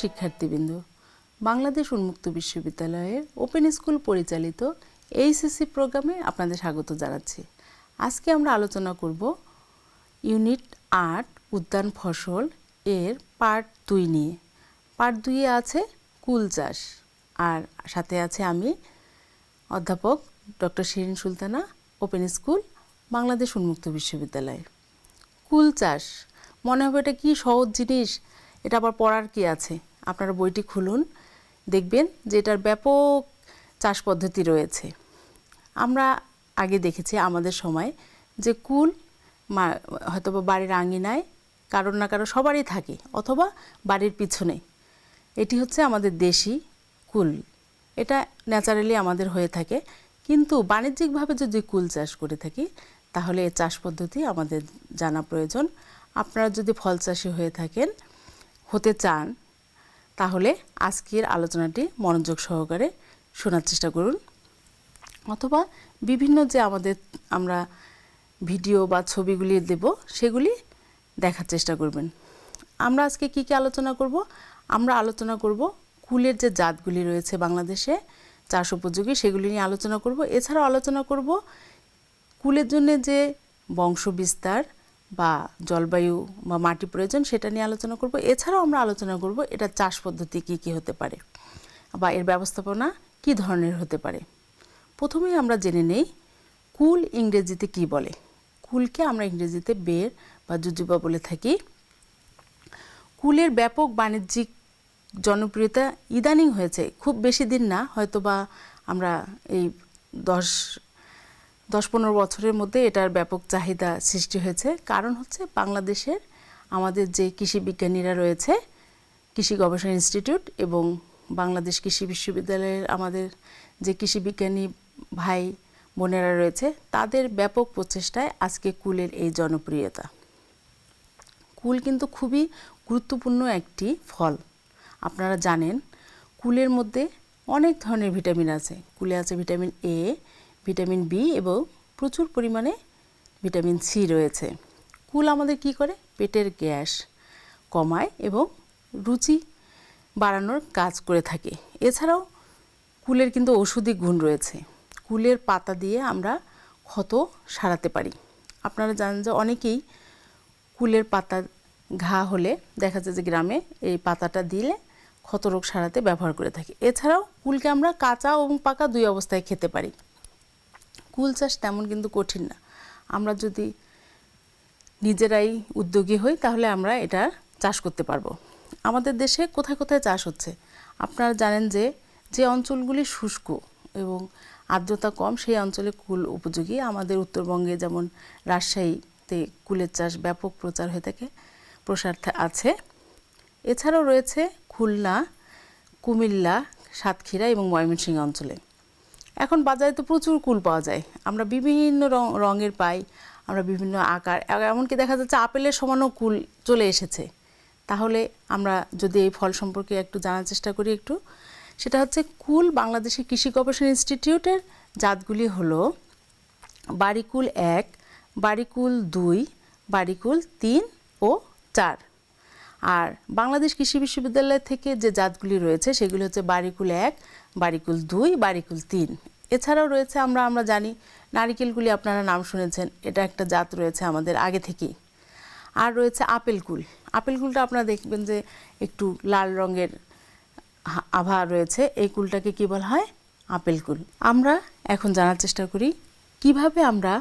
শিক্ষার্থীবৃন্দ, বাংলাদেশ উন্মুক্ত বিশ্ববিদ্যালয়ের ওপেন স্কুল পরিচালিত এইচএসসি প্রোগ্রামে আপনাদের স্বাগত জানাচ্ছি। আজকে আমরা আলোচনা করব ইউনিট আট, উদ্যান ফসল এর পার্ট দুই নিয়ে। পার্ট দুইয়ে আছে কুল চাষ, আর সাথে আছে আমি অধ্যাপক doctor Shirin Sultana, open school, Bangladesh উন্মুক্ত বিশ্ববিদ্যালয়। কুল চাষ, মনে হবে এটা কি সহজ জিনিস, এটা আবার পড়ার কি আছে? আপনারা বইটি খুলুন, দেখবেন যে এটার ব্যাপক চাষ পদ্ধতি রয়েছে। আমরা আগে দেখেছি আমাদের সময় যে কুল হয়তো বাড়ির আঙিনায় কারোর না কারও সবারই থাকে, অথবা বাড়ির পিছনে। এটি হচ্ছে আমাদের দেশি কুল। এটা ন্যাচারালি আমাদের হয়ে থাকে। কিন্তু বাণিজ্যিকভাবে যদি কুল চাষ করে থাকি, তাহলে এর চাষ পদ্ধতি আমাদের জানা প্রয়োজন। আপনারা যদি ফল চাষি হয়ে থাকেন, হতে চান তাহলে আজকের আলোচনাটি মনোযোগ সহকারে শোনার চেষ্টা করুন। অথবা বিভিন্ন যে আমাদের আমরা ভিডিও বা ছবিগুলি দেব, সেগুলি দেখার চেষ্টা করবেন। আমরা আজকে কি কি আলোচনা করব? আমরা আলোচনা করব কুলের যে জাতগুলি রয়েছে বাংলাদেশে, চাষ উপযোগী, সেগুলি নিয়ে আলোচনা করব। এছাড়াও আলোচনা করব কুলের জন্য যে বংশ বিস্তার বা জলবায়ু বা মাটি প্রয়োজন সেটা নিয়ে আলোচনা করব। এছাড়াও আমরা আলোচনা করব এটা চাষ পদ্ধতি কি কি হতে পারে বা এর ব্যবস্থাপনা কি ধরনের হতে পারে। প্রথমেই আমরা জেনে নেই কুল ইংরেজিতে কি বলে। কুলকে আমরা ইংরেজিতে বের বা জুজুবা বলে থাকি। কুলের ব্যাপক বাণিজ্যিক জনপ্রিয়তা ইদানিং হয়েছে। খুব বেশি দিন না হয়তো বা আমরা এই দশ দশ পনেরো বছরের মধ্যে এটার ব্যাপক চাহিদা সৃষ্টি হয়েছে। কারণ হচ্ছে বাংলাদেশের আমাদের যে কৃষি বিজ্ঞানীরা রয়েছে, কৃষি গবেষণা ইনস্টিটিউট এবং বাংলাদেশ কৃষি বিশ্ববিদ্যালয়ের আমাদের যে কৃষি বিজ্ঞানী ভাই বোনেরা রয়েছে, তাদের ব্যাপক প্রচেষ্টায় আজকে কুলের এই জনপ্রিয়তা। কুল কিন্তু খুবই গুরুত্বপূর্ণ একটি ফল। আপনারা জানেন, কুলের মধ্যে অনেক ধরনের ভিটামিন আছে। কুলে আছে ভিটামিন এ ভিটামিন বি এবং প্রচুর পরিমাণে ভিটামিন সি রয়েছে। কুল আমাদের কি করে? পেটের গ্যাস কমায় এবং রুচি বাড়ানোর কাজ করে থাকে। এছাড়াও কুলের কিন্তু ঔষধি গুণ রয়েছে। কুলের পাতা দিয়ে আমরা ক্ষত সারাতে পারি। আপনারা জানেন যে অনেকেই কুলের পাতা ঘা হলে দেখা যায় যে গ্রামে এই পাতাটা দিলে ক্ষত রোগ সারাতে ব্যবহার করে থাকি। এছাড়াও কুলকে আমরা কাঁচা এবং পাকা দুই অবস্থায় খেতে পারি। কুল চাষ তেমন কিন্তু কঠিন না। আমরা যদি নিজেরাই উদ্যোগী হই, তাহলে আমরা এটা চাষ করতে পারব। আমাদের দেশে কোথায় কোথায় চাষ হচ্ছে? আপনারা জানেন যে যে অঞ্চলগুলি শুষ্ক এবং আর্দ্রতা কম, সেই অঞ্চলে কুল উপযোগী। আমাদের উত্তরবঙ্গে যেমন রাজশাহীতে কুলের চাষ ব্যাপক প্রচার হয়ে থাকে, প্রসার আছে। এছাড়াও রয়েছে খুলনা, কুমিল্লা, সাতক্ষীরা এবং ময়মনসিংহ অঞ্চলে। এখন বাজারে তো প্রচুর কুল পাওয়া যায়। আমরা বিভিন্ন রঙের পাই, আমরা বিভিন্ন আকার এমনকি দেখা যাচ্ছে আপেলের সমানও কুল চলে এসেছে। তাহলে আমরা যদি এই ফল সম্পর্কে একটু জানার চেষ্টা করি একটু, সেটা হচ্ছে কুল বাংলাদেশের কৃষি গবেষণা ইনস্টিটিউটের জাতগুলি হলো বাড়িকুল এক, বাড়িকুল দুই, বাড়িকুল তিন ও চার। আর বাংলাদেশ কৃষি বিশ্ববিদ্যালয় থেকে যে জাতগুলি রয়েছে সেগুলি হচ্ছে বাড়িকুল এক বাড়িকুল দুই, বারিকুল তিন। এছাড়াও রয়েছে আমরা আমরা জানি নারিকেলগুলি আপনারা নাম শুনেছেন, এটা একটা জাত রয়েছে আমাদের আগে থেকেই। আর রয়েছে আপেল কুল। আপেল কুলটা আপনারা দেখবেন যে একটু লাল রঙের আভা রয়েছে, এই কুলটাকে কী বলা হয়? আপেল কুল। আমরা এখন জানার চেষ্টা করি, কীভাবে আমরা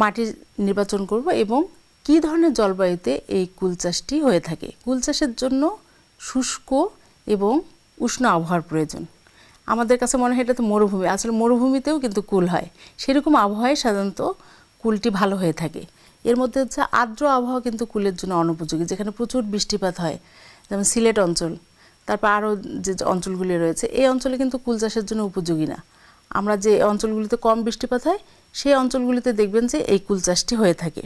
মাটি নির্বাচন করব এবং কি ধরনের জলবায়ুতে এই কুল চাষটি হয়ে থাকে? কুল চাষের জন্য শুষ্ক এবং উষ্ণ আবহাওয়ার প্রয়োজন। আমাদের কাছে মনে হয় এটা তো মরুভূমি। আসলে মরুভূমিতেও কিন্তু কুল হয়। সেরকম আবহাওয়ায় সাধারণত কুলটি ভালো হয়ে থাকে। এর মধ্যে হচ্ছে আর্দ্র আবহাওয়া কিন্তু কুলের জন্য অনুপযোগী। যেখানে প্রচুর বৃষ্টিপাত হয়, যেমন সিলেট অঞ্চল, তারপর আরও যে অঞ্চলগুলি রয়েছে, এই অঞ্চলে কিন্তু কুল চাষের জন্য উপযোগী না। আমরা যে অঞ্চলগুলিতে কম বৃষ্টিপাত হয়, সেই অঞ্চলগুলিতে দেখবেন যে এই কুল চাষটি হয়ে থাকে।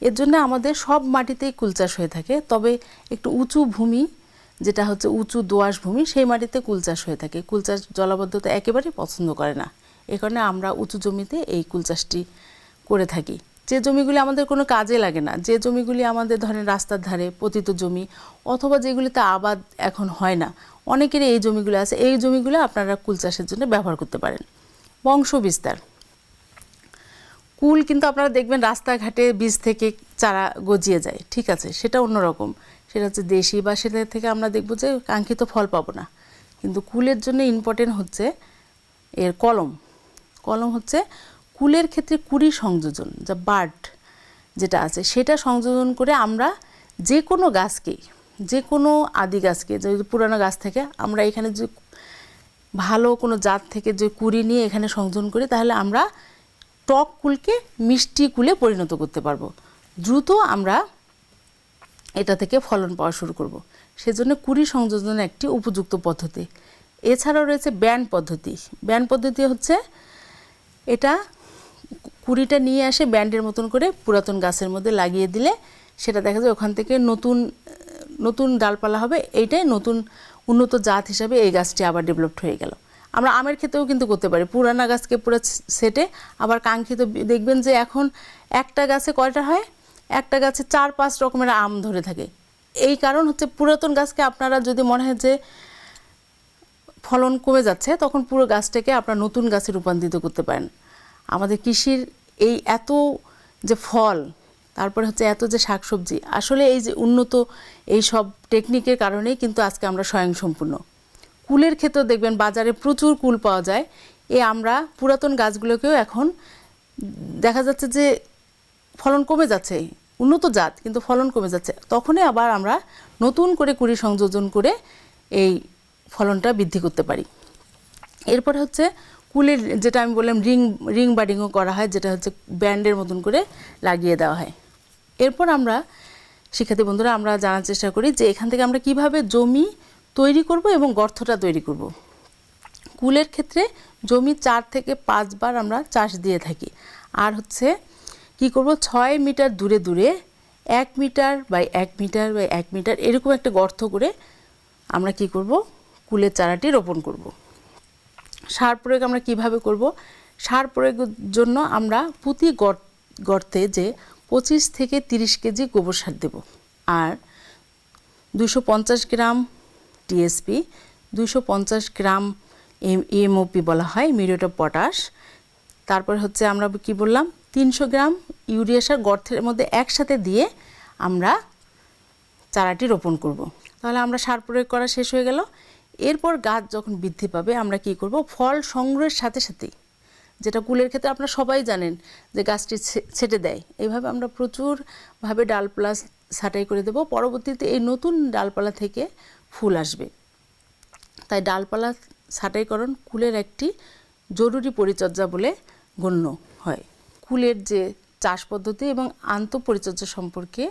এর জন্য আমাদের সব মাটিতেই কুল চাষ হয়ে থাকে। তবে একটু উঁচু ভূমি যেটা হচ্ছে উঁচু দোআঁশ ভূমি সেই মাটিতে কুল চাষ হয়ে থাকে। কুল চাষ জলাবদ্ধতা একেবারেই পছন্দ করে না। এ কারণে আমরা উঁচু জমিতে এই কুল চাষটি করে থাকি। যে জমিগুলি আমাদের কোনো কাজে লাগে না, যে জমিগুলি আমাদের ধরেন রাস্তার ধারে পতিত জমি অথবা যেগুলিতে আবাদ এখন হয় না, অনেকেরই এই জমিগুলো আছে। এই জমিগুলো আপনারা কুল চাষের জন্য ব্যবহার করতে পারেন। বংশ বিস্তার। কুল কিন্তু আপনারা দেখবেন রাস্তাঘাটে বীজ থেকে চারা গজিয়ে যায়, ঠিক আছে? সেটা অন্যরকম। সেটা হচ্ছে দেশি বা সেটা থেকে আমরা দেখব যে কাঙ্ক্ষিত ফল পাবো না। কিন্তু কুলের জন্য ইম্পর্টেন্ট হচ্ছে এর কলম। কলম হচ্ছে কুলের ক্ষেত্রে কুড়ি সংযোজন, যা বার্ড যেটা আছে, সেটা সংযোজন করে আমরা যে কোনো গাছকেই যে কোনো আদি গাছকে, যদি পুরানো গাছ থেকে, আমরা এখানে যে ভালো কোনো জাত থেকে যে কুড়ি নিয়ে এখানে সংযোজন করি, তাহলে আমরা টক কুলকে মিষ্টি কুলে পরিণত করতে পারব। দ্রুত আমরা এটা থেকে ফলন পাওয়া শুরু করব। সেজন্য কুড়ি সংযোজন একটি উপযুক্ত পদ্ধতি। এছাড়াও রয়েছে ব্যান্ড পদ্ধতি। ব্যান পদ্ধতি হচ্ছে এটা কুড়িটা নিয়ে আসে ব্যান্ডের মতন করে পুরাতন গাছের মধ্যে লাগিয়ে দিলে সেটা দেখা যায় ওখান থেকে নতুন নতুন ডালপালা হবে, এইটাই নতুন উন্নত জাত হিসাবে এই গাছটি আবার ডেভেলপড হয়ে গেল। আমরা আমের ক্ষেত্রেও কিন্তু করতে পারি। পুরানা গাছকে পুরো সেটে আবার কাঙ্ক্ষিত দেখবেন যে এখন একটা গাছে কয়টা হয়? একটা গাছে চার পাঁচ রকমের আম ধরে থাকে। এই কারণ হচ্ছে পুরাতন গাছকে আপনারা যদি মনে হয় যে ফলন কমে যাচ্ছে, তখন পুরো গাছটাকে আপনার নতুন গাছে রূপান্তরিত করতে পারেন। আমাদের কৃষির এই এত যে ফল, তারপরে হচ্ছে এত যে শাকসবজি, আসলে এই যে উন্নত এই সব টেকনিকের কারণেই কিন্তু আজকে আমরা স্বয়ংসম্পূর্ণ। কুলের ক্ষেত্রেও দেখবেন বাজারে প্রচুর কুল পাওয়া যায়। এ আমরা পুরাতন গাছগুলোকেও এখন দেখা যাচ্ছে যে ফলন কমে যাচ্ছে, উন্নত জাত, কিন্তু ফলন কমে যাচ্ছে। তখনই আবার আমরা নতুন করে কুড়ি সংযোজন করে এই ফলনটা বৃদ্ধি করতে পারি। এরপরে হচ্ছে কুলের যেটা আমি বললাম, রিং রিং বাডিংও করা হয়, যেটা হচ্ছে ব্যান্ডের মতন করে লাগিয়ে দেওয়া হয়। এরপর আমরা, শিক্ষার্থী বন্ধুরা, আমরা জানার চেষ্টা করি যে এখান থেকে আমরা কীভাবে জমি তৈরি করব এবং গর্তটা তৈরি করব। কুলের ক্ষেত্রে জমি চার থেকে পাঁচবার আমরা চাষ দিয়ে থাকি। আর হচ্ছে কি করব? ছয় মিটার দূরে দূরে, এক মিটার বাই এক মিটার বাই এক মিটার এরকম একটা গর্ত করে আমরা কি করব? কুলের চারাটি রোপণ করব। সার প্রয়োগ আমরা কীভাবে করব? সার প্রয়োগের জন্য আমরা প্রতি গর্তে যে পঁচিশ থেকে তিরিশ কেজি গোবর সার দেব। আর দুশো গ্রাম টিএসপি দুশো গ্রাম এমওপি বলা হয় মিরিয়ট অফ পটাশ। তারপর হচ্ছে আমরা কি বললাম? তিনশো গ্রাম ইউরিয়া সার গর্তের মধ্যে একসাথে দিয়ে আমরা চারাটি রোপণ করব। তাহলে আমরা সার প্রয়োগ করা শেষ হয়ে গেল। এরপর গাছ যখন বৃদ্ধি পাবে, আমরা কি করব? ফল সংগ্রহের সাথে সাথেই। যেটা কুলের ক্ষেত্রে আপনারা সবাই জানেন যে গাছটি ছেটে দেয়। এইভাবে আমরা প্রচুরভাবে ডালপালা ছাঁটাই করে দেব। পরবর্তীতে এই নতুন ডালপালা থেকে ফুল আসবে। তাই ডালপালা ছাঁটাইকরণ কুলের একটি জরুরি পরিচর্যা বলে গণ্য হয়। কুলের যে চাষ পদ্ধতি এবং আন্তঃপরিচর্যা সম্পর্কে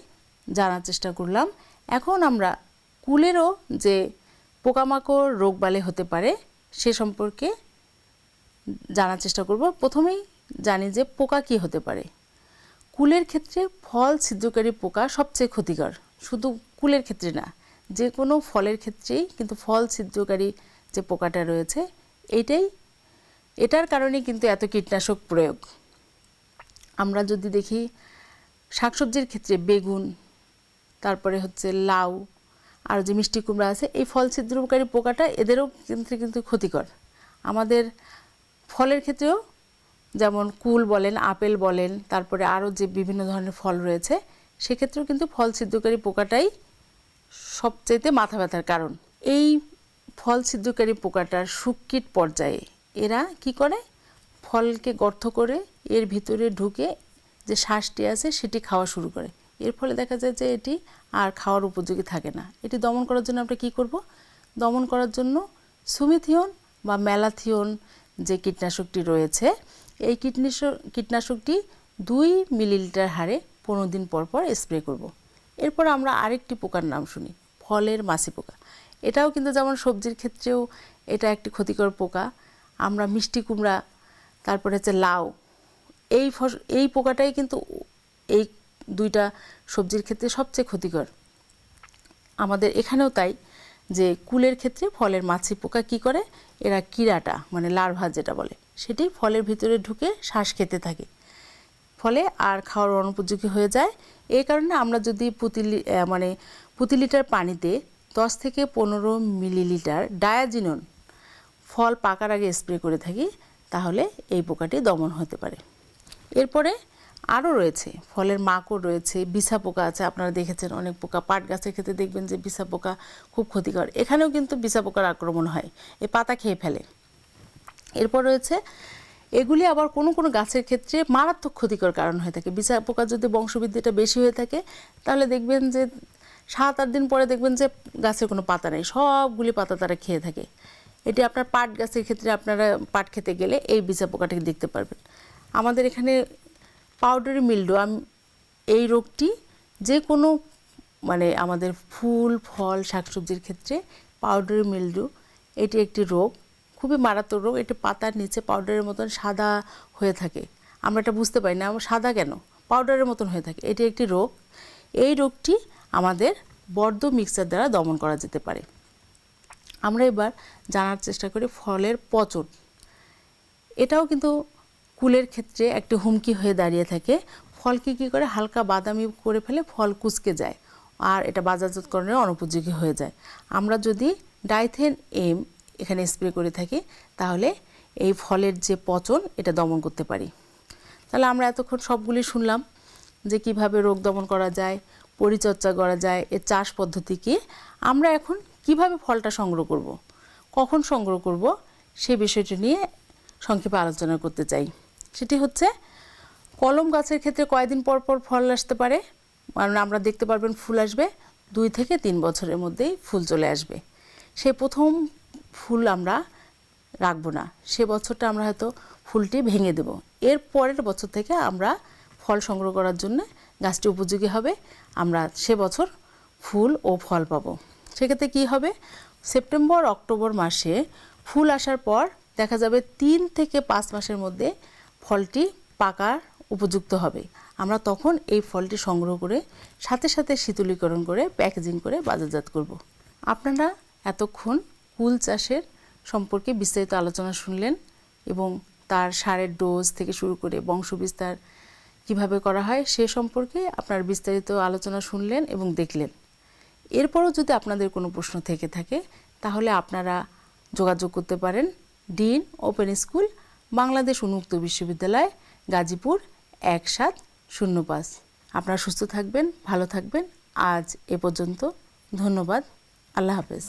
জানার চেষ্টা করলাম। এখন আমরা কুলেরও যে পোকামাকড় রোগবালে হতে পারে সে সম্পর্কে জানার চেষ্টা করব। প্রথমেই জানি যে পোকা কি হতে পারে। কুলের ক্ষেত্রে ফল ছিদ্রকারী পোকা সবচেয়ে ক্ষতিকর। শুধু কুলের ক্ষেত্রে না, যে কোনো ফলের ক্ষেত্রেই কিন্তু ফল ছিদ্রকারী যে পোকাটা রয়েছে এটাই এটার কারণে কিন্তু এত কীটনাশক প্রয়োগ। আমরা যদি দেখি শাকসবজির ক্ষেত্রে বেগুন, তারপরে হচ্ছে লাউ আর যে মিষ্টি কুমড়া আছে, এই ফল ছিদ্রকারী পোকাটা এদেরও কিন্তু কিন্তু ক্ষতিকর। আমাদের ফলের ক্ষেত্রেও যেমন কুল বলেন, আপেল বলেন, তারপরে আরও যে বিভিন্ন ধরনের ফল রয়েছে, সেক্ষেত্রেও কিন্তু ফল ছিদ্রকারী পোকাটাই সবচাইতে মাথা ব্যথার কারণ। এই ফল ছিদ্রকারী পোকাটার সুকীট পর্যায়ে এরা কি করে? ফলকে গর্ত করে এর ভিতরে ঢুকে যে শ্বাসটি আছে সেটি খাওয়া শুরু করে। এর ফলে দেখা যায় যে এটি আর খাওয়ার উপযোগী থাকে না। এটি দমন করার জন্য আমরা কি করব? দমন করার জন্য সুমিথিয়ন বা ম্যালাথিয়ন যে কীটনাশকটি রয়েছে, এই কীটনাশক কীটনাশকটি দুই মিলিলিটার হারে পনেরো দিন পর পর স্প্রে করব। এরপর আমরা আরেকটি পোকার নাম শুনি, ফলের মাছি পোকা। এটাও কিন্তু যেমন সবজির ক্ষেত্রেও এটা একটি ক্ষতিকর পোকা। আমরা মিষ্টি কুমড়া তারপরে হচ্ছে লাউ। এই এই পোকাটাই কিন্তু এই দুইটা সবজির ক্ষেত্রে সবচেয়ে ক্ষতিকর। আমাদের এখানেও তাই যে কুলের ক্ষেত্রে ফলের মাছি পোকা কি করে? এরা কিরাটা মানে লার্ভা যেটা বলে, সেটি ফলের ভিতরে ঢুকে শ্বাস খেতে থাকে। ফলে আর খাওয়ার অনুপযোগী হয়ে যায়। এই কারণে আমরা যদি প্রতি মানে প্রতি লিটার পানিতে দশ থেকে পনেরো মিলিলিটার ডায়াজিনন ফল পাকার আগে স্প্রে করে থাকি তাহলে এই পোকাটি দমন হতে পারে। এরপরে আরও রয়েছে, ফলের মাকড় রয়েছে, বিছা পোকা আছে, আপনারা দেখেছেন অনেক পোকা, পাট গাছের ক্ষেত্রে দেখবেন যে বিছা পোকা খুব ক্ষতিকর। এখানেও কিন্তু বিছা পোকার আক্রমণ হয়, এ পাতা খেয়ে ফেলে। এরপর রয়েছে, এগুলি আবার কোনো কোনো গাছের ক্ষেত্রে মারাত্মক ক্ষতিকর কারণ হয়ে থাকে। বিছা পোকা যদি বংশবৃদ্ধিটা বেশি হয়ে থাকে, তাহলে দেখবেন যে সাত আট দিন পরে দেখবেন যে গাছের কোনো পাতা নেই, সবগুলি পাতা তারা খেয়ে থাকে। এটি আপনার পাট গাছের ক্ষেত্রে আপনারা পাট খেতে গেলে এই বিছা পোকাটাকে দেখতে পারবেন। আমাদের এখানে পাউডারি মিল্ডো এই রোগটি যে কোনো মানে আমাদের ফুল, ফল, শাকসবজির ক্ষেত্রে পাউডারি মিল্ডু এটি একটি রোগ, খুবই মারাত্মক রোগ। এটি পাতার নিচে পাউডারের মতন সাদা হয়ে থাকে। আমরা এটা বুঝতে পারি না, আমার সাদা কেন? পাউডারের মতন হয়ে থাকে। এটি একটি রোগ। এই রোগটি আমাদের বর্ধ মিক্সার দ্বারা দমন করা যেতে পারে। আমরা এবার জানার চেষ্টা করি ফলের পচন। এটাও কিন্তু কুলের ক্ষেত্রে একটি হুমকি হয়ে দাঁড়িয়ে থাকে। ফলকে কী করে? হালকা বাদামি করে ফেলে ফল কুচকে যায় আর এটা বাজারজাতকরণের অনুপযোগী হয়ে যায়। আমরা যদি ডাইথেন এম এখানে স্প্রে করে থাকি, তাহলে এই ফলের যে পচন, এটা দমন করতে পারি। তাহলে আমরা এতক্ষণ সবগুলি শুনলাম যে কীভাবে রোগ দমন করা যায়, পরিচর্যা করা যায়, এর চাষ পদ্ধতি কি। আমরা এখন কীভাবে ফলটা সংগ্রহ করব। কখন সংগ্রহ করব? সেই বিষয়টি নিয়ে সংক্ষেপে আলোচনা করতে চাই। সেটি হচ্ছে, কলম গাছের ক্ষেত্রে কয়দিন পর পর ফল আসতে পারে? কারণ আমরা দেখতে পারবেন ফুল আসবে, দুই থেকে তিন বছরের মধ্যেই ফুল চলে আসবে। সে প্রথম ফুল আমরা রাখব না। সে বছরটা আমরা হয়তো ফুলটি ভেঙে দেব। এর পরের বছর থেকে আমরা ফল সংগ্রহ করার জন্য গাছটি উপযোগী হবে। আমরা সে বছর ফুল ও ফল পাবো। সেক্ষেত্রে কী হবে? সেপ্টেম্বর, অক্টোবর মাসে ফুল আসার পর দেখা যাবে তিন থেকে পাঁচ মাসের মধ্যে ফলটি পাকার উপযুক্ত হবে। আমরা তখন এই ফলটি সংগ্রহ করে সাথে সাথে শীতলীকরণ করে, প্যাকেজিং করে বাজারজাত করব। আপনারা এতক্ষণ কুল চাষের সম্পর্কে বিস্তারিত আলোচনা শুনলেন এবং তার সারের ডোজ থেকে শুরু করে বংশবিস্তার কীভাবে করা হয় সে সম্পর্কে আপনার বিস্তারিত আলোচনা শুনলেন এবং দেখলেন। এরপরও যদি আপনাদের কোনো প্রশ্ন থেকে থাকে, তাহলে আপনারা যোগাযোগ করতে পারেন ডিন ওপেন স্কুল, বাংলাদেশ উন্মুক্ত বিশ্ববিদ্যালয়, গাজীপুর এক সাত শূন্য পাঁচ। আপনারা সুস্থ থাকবেন, ভালো থাকবেন। আজ এ পর্যন্ত ধন্যবাদ। আল্লাহ হাফেজ।